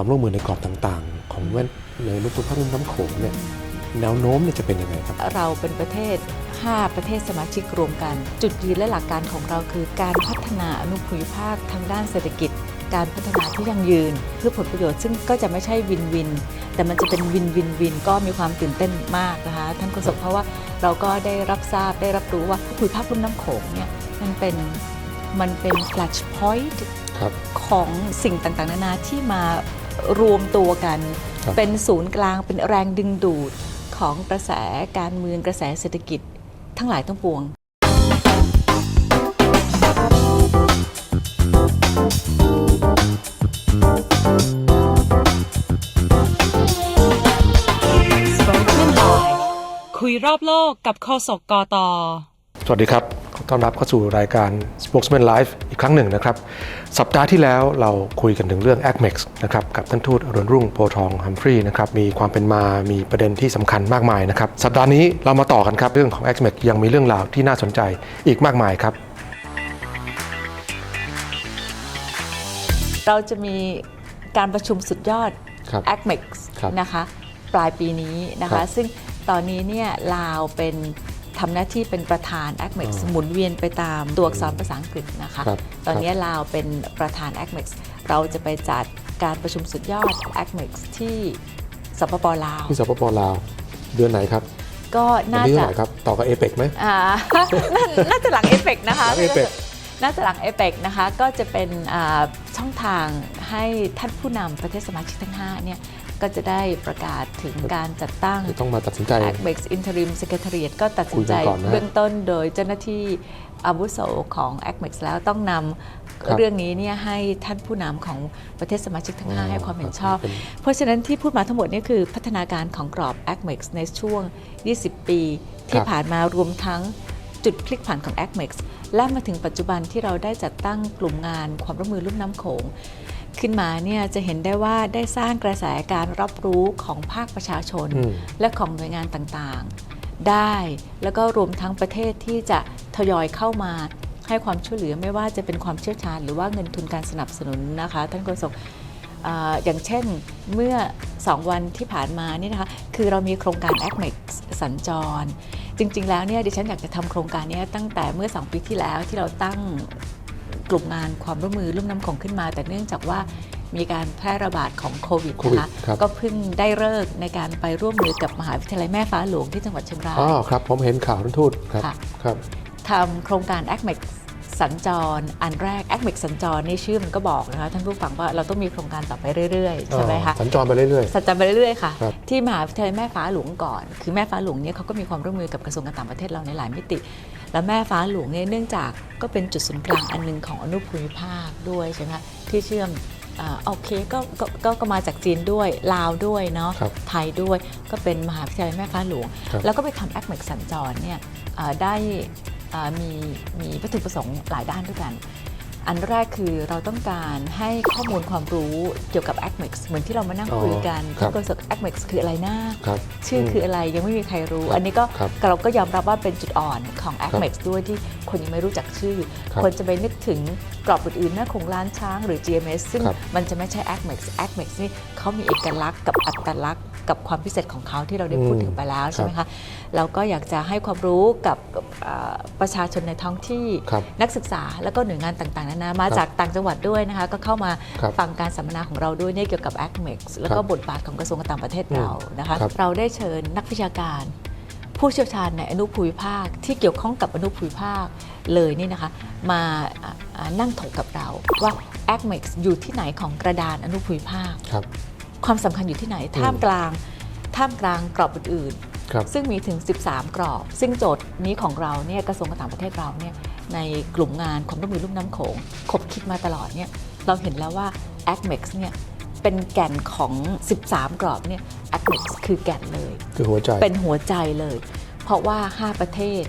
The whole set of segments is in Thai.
ความร่วมมือในกรอบต่างๆ ของแว่นในรูปภาพลุ่มน้ำโขงเนี่ยแนวโน้มเนี่ยจะเป็นยังไงครับ เราเป็นประเทศ 5 ประเทศสมาชิกรวมกัน จุดยืนและหลักการของเราคือการพัฒนาอนุภูมิภาคทางด้านเศรษฐกิจ การพัฒนาที่ยั่งยืน เพื่อผลประโยชน์ซึ่งก็จะไม่ใช่วินวิน แต่มันจะเป็นวินวินวินก็มีความตื่นเต้นมากนะคะท่านโฆษกเพราะว่าเราก็ได้รับทราบได้รับรู้ว่าภูมิภาคลุ่มน้ำโขงเนี่ยมันเป็นมันเป็น flash point ครับของสิ่งต่างๆ นานาที่มา รวมตัวกันครับเป็นศูนย์กลางเป็นแรงดึงดูดของกระแสการเมืองกระแสเศรษฐกิจ ทั้งหลายทั้งปวง Spokesman Live คุยรอบโลกกับโฆษกกตสวัสดีครับขอ ต้อนรับเข้าสู่รายการ Spokesman Live อีกครั้งหนึ่งนะครับ สัปดาห์ที่แล้วเราคุยกันถึงเรื่อง ACMEX นะครับกับท่านทูตอรุณรุ่งโพทองฮัมฟรีย์นะครับ มีความเป็นมา มีประเด็นที่สำคัญมากมายนะครับ สัปดาห์นี้เรามาต่อกันครับ เรื่องของ ACMEX ยังมีเรื่องราวที่น่าสนใจอีกมากมายครับ เราจะมีการประชุมสุดยอดครับ ACMEX ครับนะคะ ปลายปีนี้นะครัคะบซึ่งตอนนี้เนี่ยลาวเป็น ทำหน้าที่เป็นประธาน ACMEX อ๋อหมุนเวียนไปตามตัวอักษรภาษาอังกฤษนะคะครับตอนนี้ลาวเป็นประธาน ACMEX เราจะไปจัดการประชุมสุดยอด ACMEX ที่สปปลาวที่สปปลาว เดือนไหนครับก็วันน่าที่จะเท่าไหร่ครับต่อกับเอเปกไหมอ่าน่าน่าจะหลังเอเปกนะคะหลัง APEC น่าจะหลังเอเปกนะคะก็จะเป็นอ่าช่องทางให้ท่านผู้นำประเทศสมาชิกทั้ง5เนี่ย ก็จะได้ประกาศถึงการจัดตั้ง ต้องมาตัดสินใจ ACMEX Interim Secretariat ก็ตัดสินใจคุยกันก่อนนะเบื้องต้นโดยเจ้าหน้าที่อาวุโสของ ACMEX แล้วต้องนครับำเรื่องนี้เนี่ยให้ท่านผู้นำของประเทศสมาชิกทั้งอ๋อ5ให้ความเห็นชอบเป็นเพราะฉะนั้นที่พูดมาทั้งหมดนี่คือพัฒนาการของกรอบ ACMEX ในช่วง 20 ปี ที่ครับผ่านมารวมทั้งจุดพลิกผันของ ACMEX และมาถึงปัจจุบันที่เราได้จัดตั้งกลุ่มงานความร่วมมือลุ่มน้ำโขง ขึ้นมาเนี่ยจะเห็นได้ว่าได้สร้างกระแสการรับรู้ของภาคประชาชนอืมและของหน่วยงานต่างๆ ได้แล้วก็รวมทั้งประเทศที่จะทยอยเข้ามาให้ความช่วยเหลือไม่ว่าจะเป็นความเชี่ยวชาญ หรือว่าเงินทุนการสนับสนุนนะคะ ท่านโฆษกอ่าอย่างเช่นเมื่อ 2 วันที่ผ่านมานี่นะคะคือเรามีโครงการ ACMEX สัญจร จริง ๆ แล้วเนี่ยดิฉันอยากจะทำโครงการเนี้ตั้งแต่เมื่อ 2 ปีที่แล้วที่เราตั้ง กลุ่มงานความร่วมมือลุ่มน้ำโขงขึ้นมา แต่เนื่องจากว่ามีการแพร่ระบาดของโควิดโควิดนะคะครับ ก็เพิ่งได้เลิกษ์ในการไปร่วมมือกับมหาวิทยาลัยแม่ฟ้าหลวงที่จังหวัดเชียงราย อ๋อครับ ผมเห็นข่าวท่านทูตครับค่ะ ครับ ทำโครงการ ACMEX สัญจร อันแรก ACMEX สัญจรนี่ชื่อมันก็บอกนะคะท่านผู้ฟังว่าเราต้องมีโครงการต่อไปเรื่อยๆ ใช่ไหมคะ สัญจรไปเรื่อย สัญจรไปเรื่อยๆค่ะ ครับ ที่มหาวิทยาลัยแม่ฟ้าหลวงก่อน คือแม่ฟ้าหลวงเนี่ยเขาก็มีความร่วมมือกับกระทรวงการต่างประเทศเราในหลายมิติ แล้วแม่ฟ้าหลวงเนี่ยเนื่องจากก็เป็นจุดศูนย์กลางอันหนึงของอนุภูมิภาคด้วยใช่ไหมคะที่เชื่อมอาโอเคก็ก็ก็ก็มาจากจีนด้วยลาวด้วยเนาะครับไทยด้วยก็เป็นมหาวิทยาลัยแม่ฟ้าหลวงครับแล้วก็ไปทำแอคเมกสัญจรเนี่ยอ่าได้อ่ามีมีวัตถุประสงค์หลายด้านด้วยกัน อันแรกคือเราต้องการให้ข้อมูลความรู้เกี่ยวกับ a c m e x เหมือนที่เรามานั่งอ๋อคุยกันครับที่กส a c m e x คืออะไรนะครับชื่อคืออะไรยังไม่มีใครรู้ครับอันนี้ก็ครับเราก็ยอมรับว่าเป็นจุดอ่อนของ a c m e x ด้วยที่คนยังไม่รู้จักชื่อครับคนจะไปนึกถึงกรอบอื่นๆหน้าของร้านช้างหรือ GMS ซึ่งครับมันจะไม่ใช่ a c m e x a c m e x นี่เขามีเอกลักษณ์กับอัตลักษณ์ กับความพิเศษของเขาที่เราได้พูดอืมถึงไปแล้วครับใช่ไหมคะเราก็อยากจะให้ความรู้กับกับอ่าประชาชนในท้องที่ครับนักศึกษาแล้วก็หน่วยงานต่างๆนานามาครับจากต่างจังหวัดด้วยนะคะก็เข้ามาครับฟังการสัมมนาของเราด้วยเนี่ยเกี่ยวกับ a c m e x แล้วก็ครับบทบาทของกระทรวงการต่างประเทศอืมเรานะคะครับเราได้เชิญนักวิชาการผู้เชี่ยวชาญในอนุภูมิภาคที่เกี่ยวข้องกับอนุภูมิภาคเลยนี่นะคะ มาอ่าอ่านั่งถกกับเราว่า a c m e x อยู่ที่ไหนของกระดานอนุภูมิภาค ครับความสำคัญอยู่ที่ไหนท่ามกลางท่ามกลางกรอบอื่นๆครับซึ่งมีถึง 13 กรอบ ซึ่งโจทย์นี้ของเราเนี่ยกระทรวงการต่างประเทศเราเนี่ยในกลุ่มงานความร่วมมือลุ่มน้ำโขงคบคิดมาตลอดเนี่ยเราเห็นแล้วว่า ACMEX เนี่ยเป็นแก่นของ 13 กรอบเนี่ย ACMEX คือแก่นเลยคือหัวใจเป็นหัวใจเลย เพราะว่า 5 ประเทศ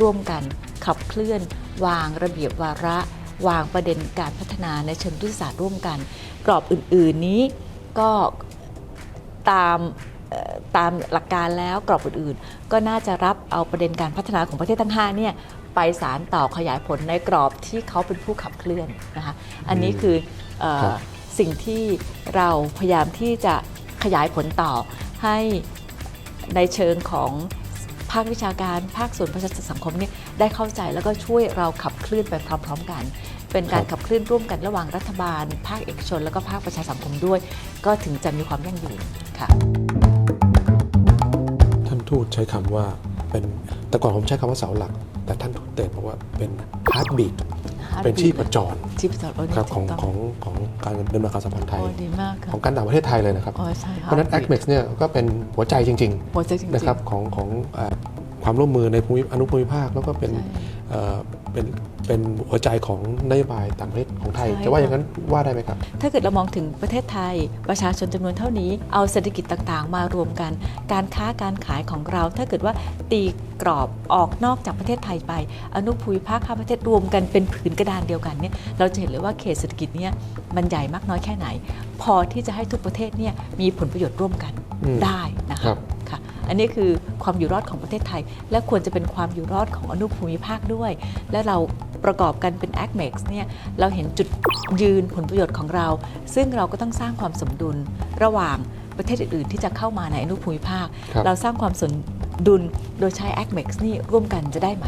ร่วมกันขับเคลื่อน วางระเบียบวาระ วางประเด็นการพัฒนาในเชิงยุทธศาสตร์ร่วมกัน กรอบอื่น ๆนี้ ก็ตามเอ่อตามหลักการแล้วกรอบอื่นๆ ก็น่าจะรับเอาประเด็นการพัฒนาของประเทศทั้ง5เนี่ยไปสารต่อขยายผลในกรอบที่เขาเป็นผู้ขับเคลื่อนนะคะอันนี้คือเออครับสิ่งที่เราพยายามที่จะขยายผลต่อให้ในเชิงของภาควิชาการภาคส่วนประชาสังคมเนี่ยได้เข้าใจแล้วก็ช่วยเราขับเคลื่อนไปพร้อม ๆ กัน เป็นการครับขับเคลื่อนร่วมกันระหว่างรัฐบาล ภาคเอกชน แล้วก็ภาคประชาสังคมด้วย ก็ถึงจะมีความยั่งยืนค่ะ ท่านทูตใช้คำว่าเป็นแต่ก่อนผมใช้คำว่าเสาหลัก แต่ท่านทูตเตดบอกว่าเป็น heartbeat เป็นชีพจรชีพจรโอ้ครับของถูกต้ของของการดำเนินการสัมพันธ์ไทย โอ้ดีมากค่ะของการต่างประเทศไทยเลยนะครับ โอ้ใช่เพค่ะราะฉะนั้น ACMEX เนี่ยก็เป็นหัวใจจริง หัวใจจริงๆๆนะครับของของเอ่อความร่วมมือในภูมิอนุภูมิภาค แล้วก็เป็นใช่ เอ่อเป็นเป็นหัวใจของนโยบายต่างประเทศของไทยใช่จะว่าค่ะอย่างนั้นว่าได้ไหมครับ ถ้าเกิดเรามองถึงประเทศไทย ประชาชนจำนวนเท่านี้ เอาเศรษฐกิจต่างๆ มารวมกัน การค้าการขายของเรา ถ้าเกิดว่าตีกรอบออกนอกจากประเทศไทยไป อนุภูมิภาคข้ามประเทศรวมกันเป็นผืนกระดานเดียวกันเนี่ยเราจะเห็นเลยว่าเขตเศรษฐกิจเนี่ยมันใหญ่มากน้อยแค่ไหน พอที่จะให้ทุกประเทศเนี่ยมีผลประโยชน์ร่วมกันอืมได้นะครัคะบค่ะ อันนี้คือความอยู่รอดของประเทศไทย และควรจะเป็นความอยู่รอดของอนุภูมิภาคด้วย และเราประกอบกันเป็น a c m e x เนี่ยเราเห็นจุดยืนผลประโยชน์ของเรา ซึ่งเราก็ต้องสร้างความสมดุลระหว่างประเทศอื่น ๆ ที่จะเข้ามาในอนุภูมิภาคครับเราสร้างความสมดุลโดยใช้ a c m e x นี่ร่วมกันจะได้ไหม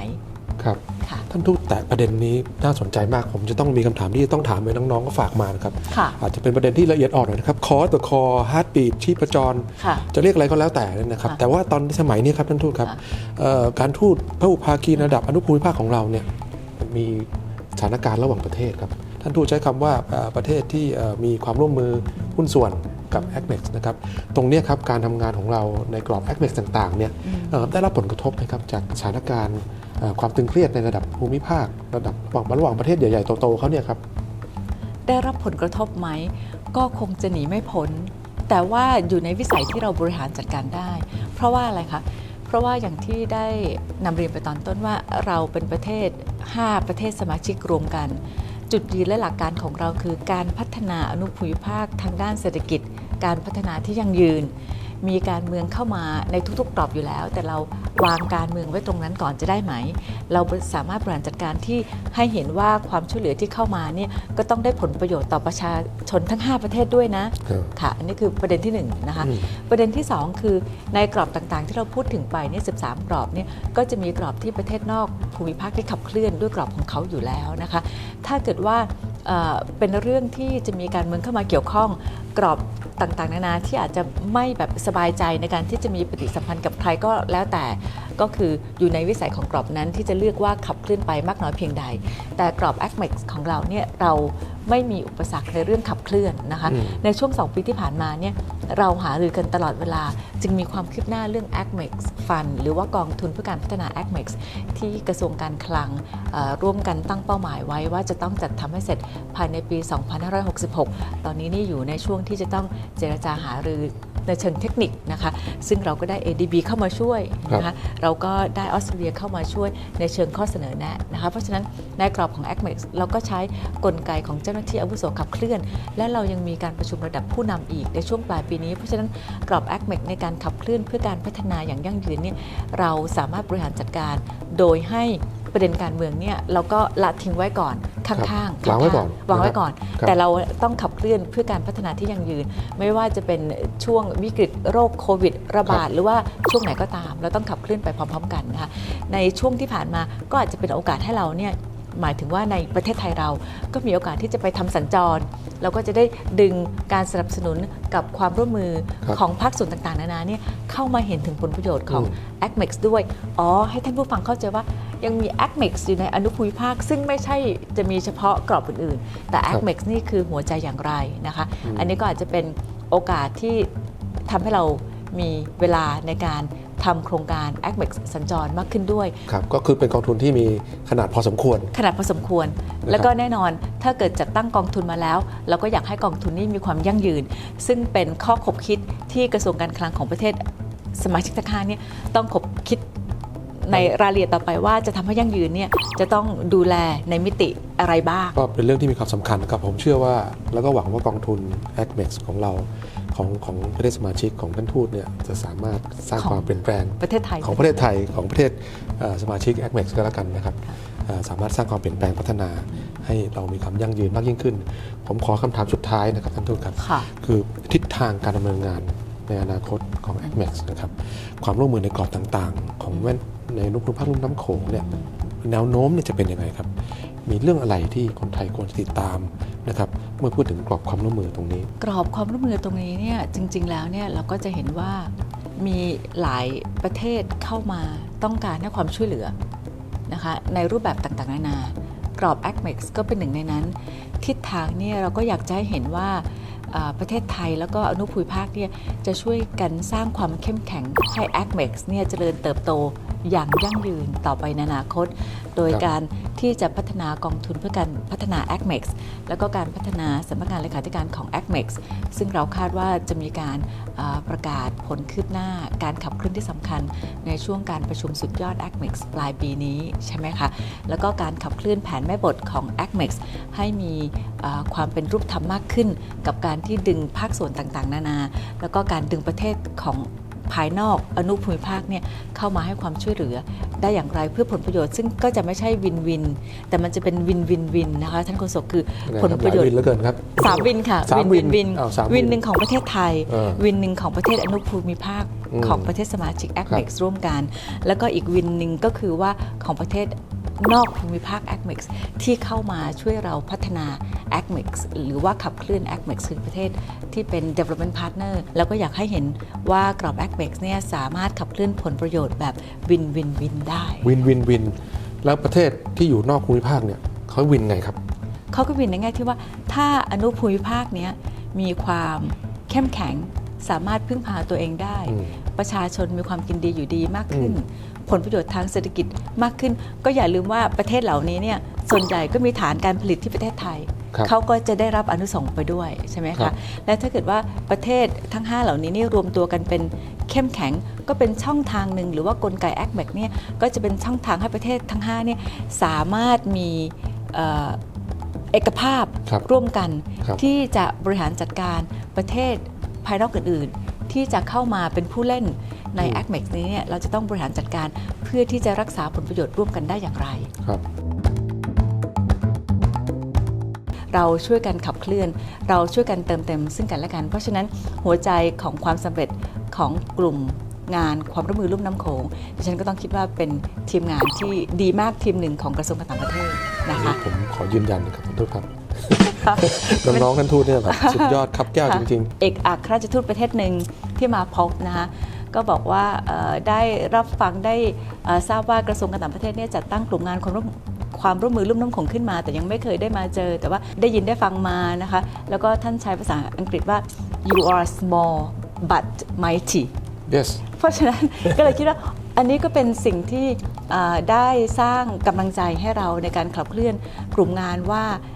ครับค่ะ ท่านทูตแต่ประเด็นนี้น่าสนใจมาก ผมจะต้องมีคำถามที่จะต้องถามไปน้องๆก็ฝากมานะครับ ค่ะอาจจะเป็นประเด็นที่ละเอียดอ่อนหน่อยนะครับคอตัวคอฮาร์ดบีทชีพจร ค่ะ จะเรียกอะไรก็แล้วแต่นะครับ ค่ะแต่ว่าตอนสมัยนี้ครับท่านทูตครับค่ะเอ่อการทูตพระอุภาคีระดับอนุภูมิภาคของเราเนี่ยมันมีสถานการณ์ระหว่างประเทศครับ ท่านทูตใช้คำว่าเอ่อประเทศที่เอ่อมีความร่วมมือหุ้นส่วนกับ a c m e x นะครับตรงเนี้ยครับการทำงานของเราในกรอบ a c m e x ต่างๆเนี่ยเอ่อได้รับผลกระทบไหมครับจากสถานการณ์เอ่อ ความตึงเครียดในระดับภูมิภาค ระดับระหว่างหว่างประเทศใหญ่ๆโตๆเขาเนี่ยครับได้รับผลกระทบไหม ก็คงจะหนีไม่พ้นแต่ว่าอยู่ในวิสัยที่เราบริหารจัดการได้ เพราะว่าอะไรคะเพราะว่าอย่างที่ได้นำเรียนไปตอนต้นว่าเราเป็นประเทศ 5 ประเทศสมาชิกรวมกัน จุดยืนและหลักการของเราคือการพัฒนาอนุภูมิภาคทางด้านเศรษฐกิจ การพัฒนาที่ยั่งยืน มีการเมืองเข้ามาในทุกๆกรอบอยู่แล้ว แต่เราวางการเมืองไว้ตรงนั้นก่อนจะได้ไหม เราสามารถบริหารจัดการที่ให้เห็นว่าความช่วยเหลือที่เข้ามาเนี่ยก็ต้องได้ผลประโยชน์ต่อประชาชนทั้ง 5 ประเทศด้วยนะครับค่ะ อันนี้คือประเด็นที่1นงนะคะอืมประเด็นที่ 2 คือในกรอบต่างๆ ที่เราพูดถึงไปเนี่ย13กรอบเนี่ยก็จะมีกรอบที่ประเทศนอกภูมิภาคที่ขับเคลื่อนด้วยกรอบของเขาอยู่แล้วนะคะ ถ้าเกิดว่าเอ่อเป็นเรื่องที่จะมีการเมืองเข้ามาเกี่ยวข้องกรอบ ต่างๆ นานาที่อาจจะไม่แบบสบายใจในการที่จะมีปฏิสัมพันธ์กับใครก็แล้วแต่ก็คืออยู่ในวิสัยของกรอบนั้นที่จะเลือกว่าขับเคลื่อนไปมากน้อยเพียงใด แต่กรอบ a c m e x ของเราเนี่ยเรา ไม่มีอุปสรรคในเรื่องขับเคลื่อนนะคะอืมในช่วง 2 ปีที่ผ่านมาเนี่ยเราหารือกันตลอดเวลา จึงมีความคืบหน้าเรื่อง a c m e x Fund หรือว่ากองทุนเพื่อการพัฒนา a c m e x ที่กระทรวงการคลังเอ่อร่วมกันตั้งเป้าหมายไว้ว่าจะต้องจัดทำให้เสร็จภายในปี 2566 ตอนนี้นี่อยู่ในช่วงที่จะต้องเจรจาหารือ ในเชิงเทคนิคนะคะ ซึ่งเราก็ได้ ADB เข้ามาช่วยนะคะเราก็ได้ออสเตรเลียเข้ามาช่วยในเชิงข้อเสนอแนะนะคะเพราะฉะนั้นในกรอบของ a c m e x เราก็ใช้กลไกของเจ้าหน้าที่อาวุโสขับเคลื่อน และเรายังมีการประชุมระดับผู้นำอีกในช่วงปลายปีนี้ เพราะฉะนั้นกรอบ a c m e x ในการขับเคลื่อนเพื่อการพัฒนาอย่างยั่งยืนเนี่ยเราสามารถบริหารจัดการโดยให้ ประเด็นการเมืองเนี่ยเราก็ละทิ้งไว้ก่อนข้างๆวางไว้ก่อนวางไว้ก่อนครับแต่เราต้องขับเคลื่อนเพื่อการพัฒนาที่ยั่งยืน ไม่ว่าจะเป็นช่วงวิกฤตโรคโควิด ระบาด หรือว่าช่วงไหนก็ตาม เราต้องขับเคลื่อนไปพร้อม ๆ กันนะคะในช่วงที่ผ่านมาก็อาจจะเป็นโอกาสให้เราเนี่ยหมายถึงว่าในประเทศไทยเราก็มีโอกาสที่จะไปทำสัญจร เราก็จะได้ดึงการสนับสนุนกับความร่วมมือครับของภาคส่วนต่างๆ นานาเนี่ยเข้ามาเห็นถึงผลประโยชน์ของอืม a c m e x ด้วย อ๋อ ให้ท่านผู้ฟังเข้าใจว่า ยังมี a c m e x อยู่ในอนุภูมิภาค ซึ่งไม่ใช่จะมีเฉพาะกรอบอื่นๆ แต่ a c m e x นี่คือหัวใจอย่างไรนะคะ อันนี้ก็อาจจะเป็นโอกาสที่ทำให้เรามีเวลาในการทำโครงการ a c m e x สัญจรมากขึ้นด้วย ครับ ก็คือเป็นกองทุนที่มีขนาดพอสมควร ขนาดพอสมควร แล้วก็แน่นอนถ้าเกิดจัดตั้งกองทุนมาแล้ว เราก็อยากให้กองทุนนี้มีความยั่งยืน ซึ่งเป็นข้อขบคิดที่กระทรวงการคลังของประเทศสมาชิกทั้งห้าเนี่ยต้องขบคิด ในรายละเอียดต่อไปว่าจะทำให้ยั่งยืนเนี่ยจะต้องดูแลในมิติอะไรบ้าง ก็เป็นเรื่องที่มีความสำคัญนะครับ ผมเชื่อว่า แล้วก็หวังว่ากองทุน a c m e x ของเราของของประเทศสมาชิกของท่านทูตเนี่ยจะสามารถสร้างของความเปลี่ยนแปลงประเทศไทยของประเทศไทยของประเทศเอ่อสมาชิก a c m e x ก็แล้วกันนะครับเอ่อสามารถสร้างความเปลี่ยนแปลงพัฒนา ให้เรามีความยั่งยืนมากยิ่งขึ้น ผมขอคำถามสุดท้ายนะครับท่านทูตครับค่ะคือทิศทางการดำเนินงาน ในอนาคตของ a c m e x นะครับความร่วมมือในกรอบต่างๆ ของแว่นในนุภูมิภาคลุ่มน้ำโขงเนี่ยแนวโน้มเนี่ยจะเป็นยังไงครับ มีเรื่องอะไรที่คนไทยควรจะติดตามนะครับเมื่อพูดถึงกรอบความร่วมมือตรงนี้ กรอบความร่วมมือตรงนี้เนี่ยจริง ๆ แล้วเนี่ยเราก็จะเห็นว่ามีหลายประเทศเข้ามาต้องการให้ความช่วยเหลือนะคะในรูปแบบต่างๆ นานากรอบ a c m e x ก็เป็นหนึ่งในนั้น ทิศทางเนี่ยเราก็อยากจะให้เห็นว่า ประเทศไทยแล้วก็อนุภูมิภาคเนี่ยจะช่วยกันสร้างความเข้มแข็งให้ a c m e x เนี่ยเจริญเติบโตอย่างยั่งยืนต่อไปในอนาคต โดยการ ที่จะพัฒนากองทุนเพื่อการพัฒนา a c m e x แล้วก็การพัฒนาสำนักงานเลขาธิการของ a c m e x ซึ่งเราคาดว่าจะมีการประกาศผลคืบหน้าการขับเคลื่อนที่สำคัญ ในช่วงการประชุมสุดยอด a c m e x ปลายปีนี้ใช่ไหมคะ แล้วก็การขับเคลื่อนแผนแม่บทของ a c m e x ให้มีความเป็นรูปธรรมมากขึ้น กับการที่ดึงภาคส่วนต่างๆ นานา แล้วก็การดึงประเทศของ ภายนอกอนุภูมิภาคเนี่ยเข้ามาให้ความช่วยเหลือได้อย่างไรเพื่อผลประโยชน์ ซึ่งก็จะไม่ใช่วินวิน แต่มันจะเป็นวินวินวินนะคะท่านโฆษกคือผลประโยชหลาน์วินเหลือเกินครับสามวินค่ะสามวินวินอ้าวสามวินวินหนึ่งของประเทศไทยเออวินหนึ่งของประเทศอนุภูมิภาคอืมของประเทศสมาชิก a c ครับ m e x ร่วมกัน แล้วก็อีกวินหนึ่งก็คือว่าของประเทศ นอกภูมิภาค a c m e x ที่เข้ามาช่วยเราพัฒนา a c m e x หรือว่าขับเคลื่อน a c m e x คือประเทศที่เป็น development partner แล้วก็อยากให้เห็นว่ากรอบ a c m e x เนี่ยสามารถขับเคลื่อนผลประโยชน์แบบวินวินวินได้ วินวินวิน แล้วประเทศที่อยู่นอกภูมิภาคเนี่ยเขาวินไงครับ เขาก็วินในแง่ที่ว่าถ้าอนุภูมิภาคเนี้ยมีความเข้มแข็งสามารถพึ่งพาตัวเองได้อืม ประชาชนมีความกินดีอยู่ดีมากขึ้นอืมผลประโยชน์ทางเศรษฐกิจมากขึ้น ก็อย่าลืมว่าประเทศเหล่านี้เนี่ยส่วนใหญ่ก็มีฐานการผลิตที่ประเทศไทย ครับเขาก็จะได้รับอนุสงส์ไปด้วยใช่ไหมครัคะบ และถ้าเกิดว่าประเทศทั้ง 5 เหล่านี้นี่รวมตัวกันเป็นเข้มแข็งก็เป็นช่องทางหนึ่งหรือว่ากลไกแอคแบกเนี่ยก็จะเป็นช่องทางให้ประเทศทั้ง5เนี่ยสามารถมีเอ่อเอกภาพครับร่วมกัน ครับ ที่จะบริหารจัดการประเทศภายนอกอื่นๆ ที่จะเข้ามาเป็นผู้เล่นในอืม a c m e x นี้เนี่ยเราจะต้องบริหารจัดการเพื่อที่จะรักษาผลประโยชน์ร่วมกันได้อย่างไร ครับ เราช่วยกันขับเคลื่อน เราช่วยกันเติมเต็มซึ่งกันและกัน เพราะฉะนั้นหัวใจของความสำเร็จของกลุ่มงานความร่วมมือลุ่มน้ำโขงดิฉันก็ต้องคิดว่าเป็นทีมงานที่ดีมากทีมหนึ่งของกระทรวงการต่างประเทศนะคะ ผมขอยืนยันนะครับท่านทูตครับ น้องๆท่านทูตเนี่ยแบบสุดยอดครับแก้วจริงเอกอัครราชทูตประเทศหนึ่งที่มาพบนะคะก็บอกว่าเอ่อได้รับฟังได้เอ่อทราบว่ากระทรวงการต่างประเทศเนี่ยจัดตั้งกลุ่มงานความร่วมความร่วมมือร่วมน้ำโขงขึ้นมา แต่ยังไม่เคยได้มาเจอ แต่ว่าได้ยินได้ฟังมานะคะ แล้วก็ท่านใช้ภาษาอังกฤษว่า you are small but mighty ๆ yes เพราะฉะนั้นก็เลยคิดว่าอันนี้ก็เป็นสิ่งที่เอ่อได้สร้างกำลังใจให้เราในการขับเคลื่อนกลุ่มงานว่าเอ่อ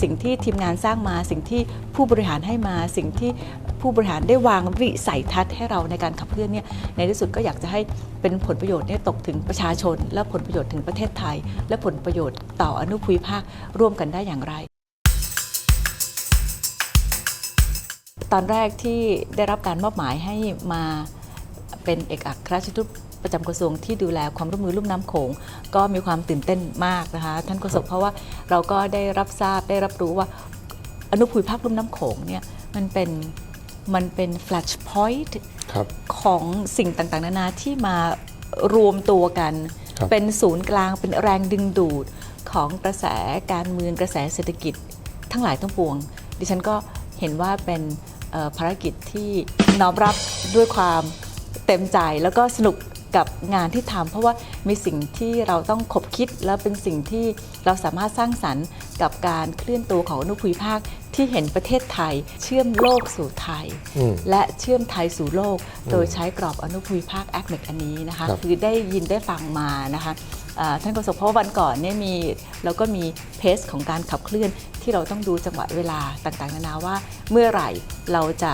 สิ่งที่ทีมงานสร้างมา สิ่งที่ผู้บริหารให้มา สิ่งที่ผู้บริหารได้วางวิสัยทัศน์ให้เราในการขับเคลื่อนเนี่ยในที่สุดก็อยากจะให้เป็นผลประโยชน์เนี่ยตกถึงประชาชน และผลประโยชน์ถึงประเทศไทย และผลประโยชน์ต่ออนุภูมิภาคร่วมกันได้อย่างไรตอนแรกที่ได้รับการมอบหมายให้มาเป็นเอกอัครราชทูต ประจำกระทรวงที่ดูแลความร่วมมือลุ่มน้ำโขงก็มีความตื่นเต้นมากนะคะ ท่านโฆษกเพราะว่าเราก็ได้รับทราบได้รับรู้ว่าอนุภูมิภาคลุ่มน้ำโขงเนี่ยมันเป็นมันเป็นแฟลชพอยต์ครับของสิ่งต่างๆ นานาที่มารวมตัวกันครับเป็นศูนย์กลางเป็นแรงดึงดูดของกระแสการเมืองกระแสเศรษฐกิจทั้งหลายทั้งปวง ดิฉันก็เห็นว่าเป็นเอ่อภารกิจที่น้อมรับด้วยความเต็มใจแล้วก็สนุก กับงานที่ทำเพราะว่ามีสิ่งที่เราต้องขบคิด และเป็นสิ่งที่เราสามารถสร้างสรรค์ กับการเคลื่อนตัวของอนุภูมิภาคที่เห็นประเทศไทย เชื่อมโลกสู่ไทย อืม และเชื่อมไทยสู่โลก โดยใช้กรอบอนุภูมิภาคแอคเมกอันนี้นะคะ ครับคือได้ยินได้ฟังมานะคะอ่าท่านโฆษกเพราะว่าวันก่อนเนี่ยมีเราก็มีเพสของการขับเคลื่อนที่เราต้องดูจังหวะเวลาต่างๆนานาว่า เมื่อไหร่เราจะ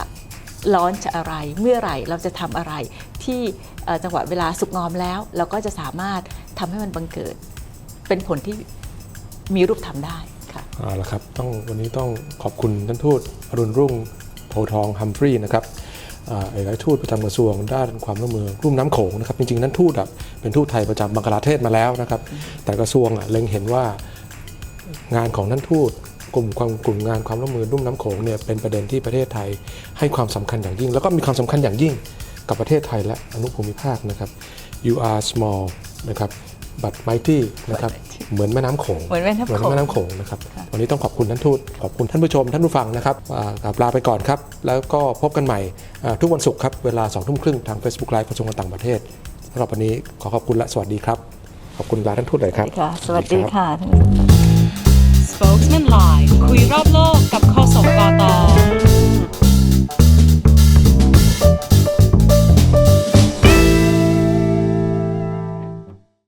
ล้อนจะอะไรเมื่อไหร่เราจะทำอะไรที่จังหวะเวลาสุกงอมแล้ว เราก็จะสามารถทำให้มันบังเกิด เป็นผลที่มีรูปธรรมได้ค่ะเอาละครับต้องวันนี้ต้องขอบคุณท่านทูตอรุณรุ่งโพทองฮัมฟรีย์นะครับเอกอัครทูตประจำกระทรวงด้านความร่วมมือรุ่มน้ำโขงนะครับจริงๆนั้นทูตเป็นทูตไทยประจำบังกลาเทศมาแล้วนะครับ แต่กระทรวงอะเล็งเห็นว่างานของท่านทูต กลุ่มความกลุ่มงานความร่วมมือรุ่มน้ำโขงเนี่ยเป็นประเด็นที่ประเทศไทยให้ความสำคัญอย่างยิ่ง แล้วก็มีความสำคัญอย่างยิ่งกับประเทศไทยและอนุภูมิภาคนะครับ you are small นะครับ but mighty นะครับ เหมือนแม่น้ำโขง เหมือนแม่น้ำโขงเหมือนแม่น้ำโขงนะครับ วันนี้ต้องขอบคุณท่านทูต ขอบคุณท่านผู้ชม ท่านผู้ฟังนะครับอ่ากราบลาไปก่อนครับ แล้วก็พบกันใหม่อ่าทุกวันศุกร์ครับ เวลา2ทุ่มครึ่งทาง Facebook Live กระทรวงการต่างประเทศสำหรับวันนี้ขอขอบคุณและสวัสดีครับ ขอบคุณลาท่านทูตเลยครับค่ะสวัสดีรับค่ะ Spokesman Live คุยรอบโลกกับโอษกกต